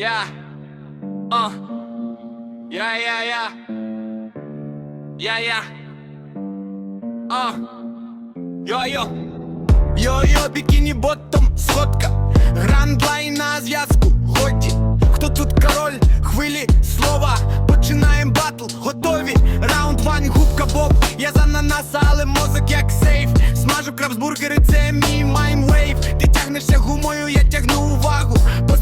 Yeah. Uh. Yeah, yeah, yeah. Yeah, yeah. Uh. Йо-йо. Йо-йо, бікіні ботом, сходка. Грандлайн на зв'язку, годі. Хто тут король? Хвилі слова. Починаєм батл, готові. Раунд ван, губка боб. Я за ананаса, але мозок як сейф. Смажу крабсбургери, це мій майнвейв. Ти тягнешся гумою, я тягну.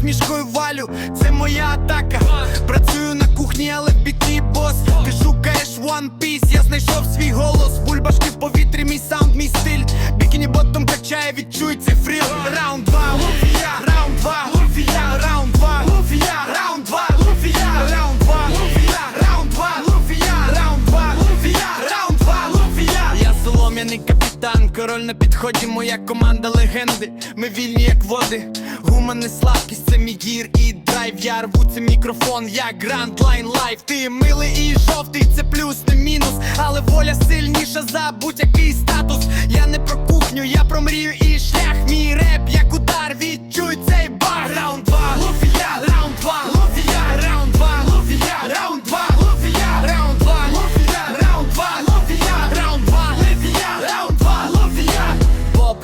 Посмішкою валю, це моя атака. Працюю на кухні, але в бос. Ти шукаєш One Piece, я знайшов свій голос. Бульбашки в повітрі, мій саунд, мій стиль. Бікіні ботом качає, відчуй цей фріл. Раунд 2, Луфія, раунд 2, Луфія, раунд 2, Луфія, раунд 2, Луфія, раунд 2, Луфія, раунд 2, Луфія, раунд 2, Луфія, раунд 2, Луфія. Я солом'яний капітан, король на підході, моя команда легенди. Ми вільні, як води. Гума не слабкість, це мій гір і драйв. Я рву це мікрофон, я Grand Line Life Ти милий і жовтий, це плюс, не мінус. Але воля сильніша за будь-який статус. Я не про кухню, я про мрію і шлях. Мій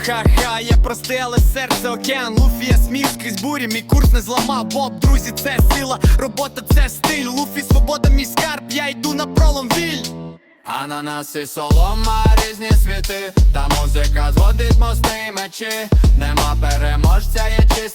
ха-ха, я простий, але серце океан. Луфі, я сміх скрізь бурі, мій курс не зламав. Боб, друзі, це сила, робота це стиль. Луфі, свобода, мій скарб, я йду на пролом віль. Ананас і солома, різні світи, та музика зводить мости й мечі. Нема переможця, є чиста